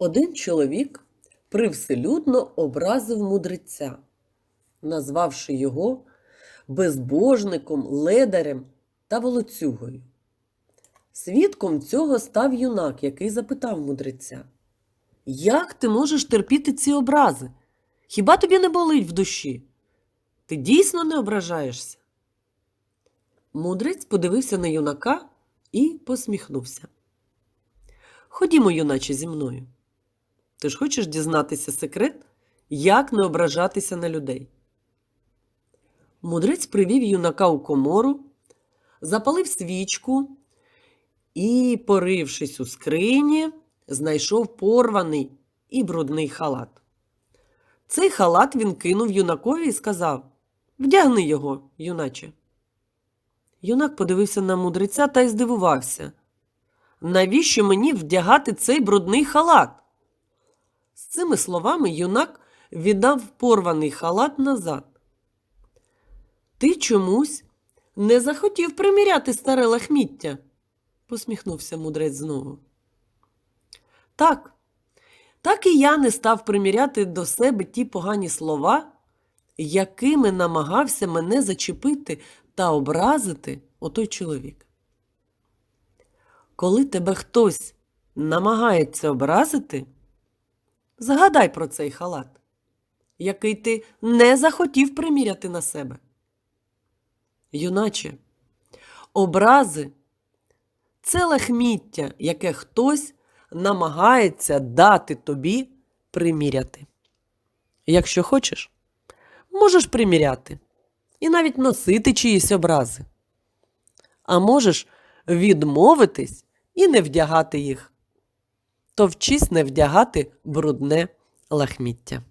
Один чоловік привселюдно образив мудреця, назвавши його безбожником, ледарем та волоцюгою. Свідком цього став юнак, який запитав мудреця: Як ти можеш терпіти ці образи? Хіба тобі не болить в душі? Ти дійсно не ображаєшся? Мудрець подивився на юнака і посміхнувся. Ходімо, юначе, зі мною. Ти ж хочеш дізнатися секрет, як не ображатися на людей? Мудрець привів юнака у комору, запалив свічку і, порившись у скрині, знайшов порваний і брудний халат. Цей халат він кинув юнакові і сказав Вдягни його, юначе. Юнак подивився на мудреця та й здивувався. Навіщо мені вдягати цей брудний халат? З цими словами юнак віддав порваний халат назад. Ти чомусь не захотів приміряти старе лахміття, посміхнувся мудрець знову. Так, так і я не став приміряти до себе ті погані слова, якими намагався мене зачепити та образити отой чоловік. Коли тебе хтось намагається образити, згадай про цей халат, який ти не захотів приміряти на себе. Юначе, образи це лахміття, яке хтось намагається дати тобі приміряти. Якщо хочеш, можеш приміряти і навіть носити чиїсь образи. А можеш відмовитись і не вдягати їх. То вчись не вдягати брудне лахміття.